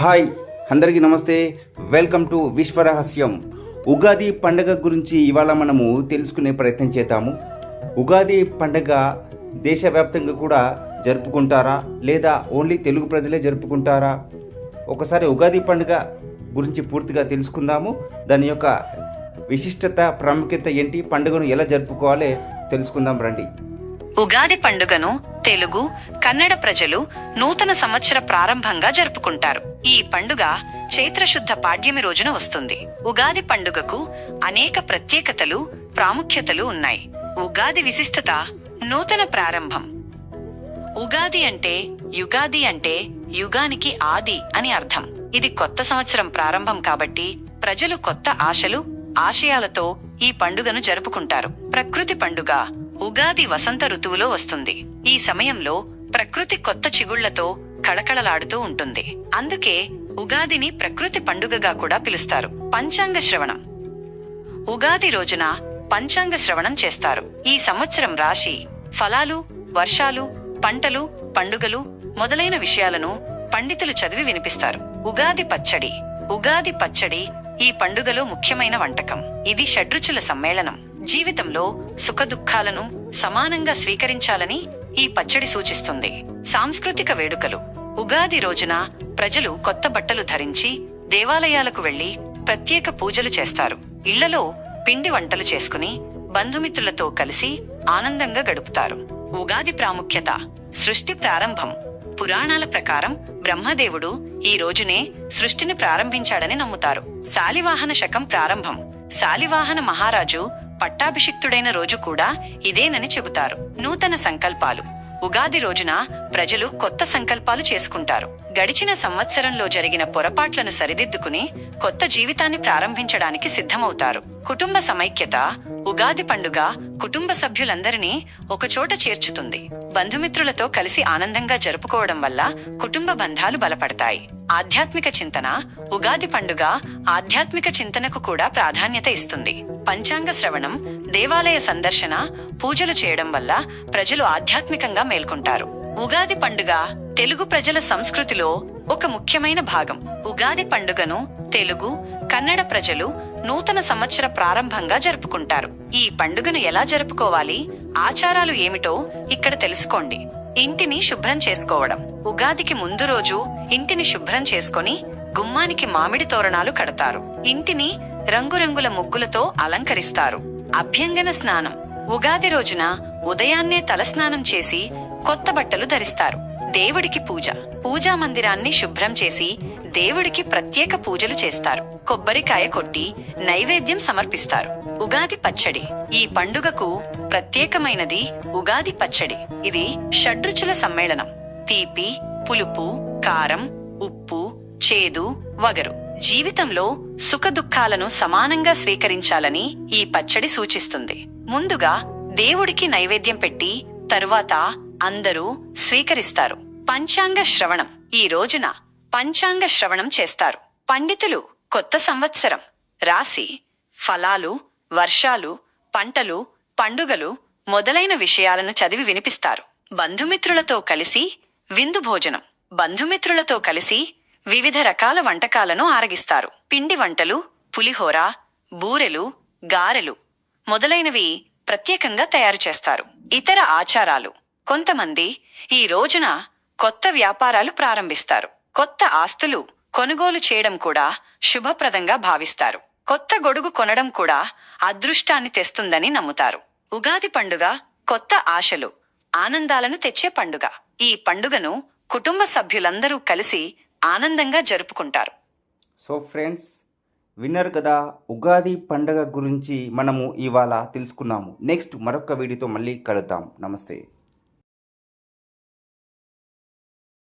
Hi అందరికీ నమస్తే. Welcome to విశ్వరహస్యం. Ugadi పండగ గురించి ఇవాళ మనము తెలుసుకునే ప్రయత్నం చేద్దాము. ఉగాది పండగ దేశవ్యాప్తంగా కూడా జరుపుకుంటారా? లేదా ఓన్లీ తెలుగు ప్రజలే జరుపుకుంటారా? ఒకసారి ఉగాది పండుగ గురించి పూర్తిగా తెలుసుకుందాము. దాని యొక్క విశిష్టత ప్రాముఖ్యత ఏంటి? పండుగను ఎలా జరుపుకోవాలి? తెలుసుకుందాం రండి. ఉగాది పండుగను తెలుగు కన్నడ ప్రజలు నూతన సంవత్సర ప్రారంభంగా జరుపుకుంటారు. ఈ పండుగ చైత్రశుద్ధ పాడ్యమి రోజున వస్తుంది. ఉగాది పండుగకు అనేక ప్రత్యేకతలు ప్రాముఖ్యతలు ఉన్నాయి. ఉగాది విశిష్టత నూతన ప్రారంభం. ఉగాది అంటే యుగాది అంటే యుగానికి ఆది అని అర్థం. ఇది కొత్త సంవత్సరం ప్రారంభం కాబట్టి ప్రజలు కొత్త ఆశలు ఆశయాలతో ఈ పండుగను జరుపుకుంటారు. ప్రకృతి పండుగ ఉగాది వసంత ఋతువులో వస్తుంది. ఈ సమయంలో ప్రకృతి కొత్త చిగుళ్ళతో కళకళలాడుతూ ఉంటుంది. అందుకే ఉగాదిని ప్రకృతి పండుగగా కూడా పిలుస్తారు. పంచాంగ శ్రవణం. ఉగాది రోజున పంచాంగ శ్రవణం చేస్తారు. ఈ సంవత్సరం రాశి ఫలాలు వర్షాలు పంటలు పండుగలు మొదలైన విషయాలను పండితులు చదివి వినిపిస్తారు. ఉగాది పచ్చడి. ఉగాది పచ్చడి ఈ పండుగలో ముఖ్యమైన వంటకం. ఇది షడ్రుచుల సమ్మేళనం. జీవితంలో సుఖదుఖాలను సమానంగా స్వీకరించాలని ఈ పచ్చడి సూచిస్తుంది. సాంస్కృతిక వేడుకలు. ఉగాది రోజున ప్రజలు కొత్త బట్టలు ధరించి దేవాలయాలకు వెళ్ళి ప్రత్యేక పూజలు చేస్తారు. ఇళ్ళలో పిండి వంటలు చేసుకుని బంధుమిత్రులతో కలిసి ఆనందంగా గడుపుతారు. ఉగాది ప్రాముఖ్యత సృష్టి ప్రారంభం పురాణాల ప్రకారం బ్రహ్మదేవుడు ఈ రోజునే సృష్టిని ప్రారంభించాడని నమ్ముతారు. శాలివాహన శకం ప్రారంభం. శాలివాహన మహారాజు పట్టాభిషిక్తుడైన రోజు కూడా ఇదేనని చెబుతారు. నూతన సంకల్పాలు. ఉగాది రోజున ప్రజలు కొత్త సంకల్పాలు చేసుకుంటారు. గడిచిన సంవత్సరంలో జరిగిన పొరపాట్లను సరిదిద్దుకుని కొత్త జీవితాన్ని ప్రారంభించడానికి సిద్ధమవుతారు. కుటుంబ సమైక్యత ఉగాది పండుగ కుటుంబ సభ్యులందరినీ ఒకచోట చేర్చుతుంది. బంధుమిత్రులతో కలిసి ఆనందంగా జరుపుకోవడం వల్ల కుటుంబ బంధాలు బలపడతాయి. ఆధ్యాత్మిక చింతన ఉగాది పండుగ ఆధ్యాత్మిక చింతనకు కూడా ప్రాధాన్యత ఇస్తుంది. పంచాంగ శ్రవణం దేవాలయ సందర్శన పూజలు చేయడం వల్ల ప్రజలు ఆధ్యాత్మికంగా మేల్కొంటారు. ఉగాది పండుగ తెలుగు ప్రజల సంస్కృతిలో ఒక ముఖ్యమైన భాగం. ఉగాది పండుగను తెలుగు కన్నడ ప్రజలు నూతన సంవత్సర ప్రారంభంగా జరుపుకుంటారు. ఈ పండుగను ఎలా జరుపుకోవాలి? ఆచారాలు ఏమిటో ఇక్కడ తెలుసుకోండి. ఇంటిని శుభ్రం చేసుకోవడం. ఉగాదికి ముందు రోజు ఇంటిని శుభ్రం చేసుకొని గుమ్మానికి మామిడి తోరణాలు కడతారు. ఇంటిని రంగురంగుల ముగ్గులతో అలంకరిస్తారు. అభ్యంగన స్నానం. ఉగాది రోజున ఉదయాన్నే తలస్నానం చేసి కొత్త బట్టలు ధరిస్తారు. దేవుడికి పూజ. పూజా మందిరాన్ని శుభ్రం చేసి దేవుడికి ప్రత్యేక పూజలు చేస్తారు. కొబ్బరికాయ కొట్టి నైవేద్యం సమర్పిస్తారు. ఉగాది పచ్చడి. ఈ పండుగకు ప్రత్యేకమైనది ఉగాది పచ్చడి. ఇది షడ్రుచుల సమ్మేళనం. తీపి పులుపు కారం ఉప్పు చేదు వగరు. జీవితంలో సుఖదుఖాలను సమానంగా స్వీకరించాలని ఈ పచ్చడి సూచిస్తుంది. ముందుగా దేవుడికి నైవేద్యం పెట్టి తరువాత అందరూ స్వీకరిస్తారు. పంచాంగ శ్రవణం. ఈ రోజున పంచాంగ శ్రవణం చేస్తారు. పండితులు కొత్త సంవత్సరం. రాశి ఫలాలు వర్షాలు పంటలు పండుగలు మొదలైన విషయాలను చదివి వినిపిస్తారు. బంధుమిత్రులతో కలిసి విందు భోజనం. బంధుమిత్రులతో కలిసి వివిధ రకాల వంటకాలను ఆరగిస్తారు. పిండి వంటలు పులిహోర బూరెలు గారెలు మొదలైనవి ప్రత్యేకంగా తయారు చేస్తారు. ఇతర ఆచారాలు. కొంతమంది ఈ రోజున కొత్త వ్యాపారాలు ప్రారంభిస్తారు. కొత్త ఆస్తులు కొనుగోలు చేయడం కూడా శుభప్రదంగా భావిస్తారు. కొత్త గొడుగు కొనడం కూడా అదృష్టాన్ని తెస్తుందని నమ్ముతారు. ఉగాది పండుగ కొత్త ఆశలు ఆనందాలను తెచ్చే పండుగ. ఈ పండుగను కుటుంబ సభ్యులందరూ కలిసి ఆనందంగా జరుపుకుంటారు. సో ఫ్రెండ్స్ విన్నారు కదా ఉగాది పండగ గురించి మనము ఇవాళ తెలుసుకున్నాము. నెక్స్ట్ మరొక వీడియోతో మళ్ళీ కలుద్దాం. నమస్తే.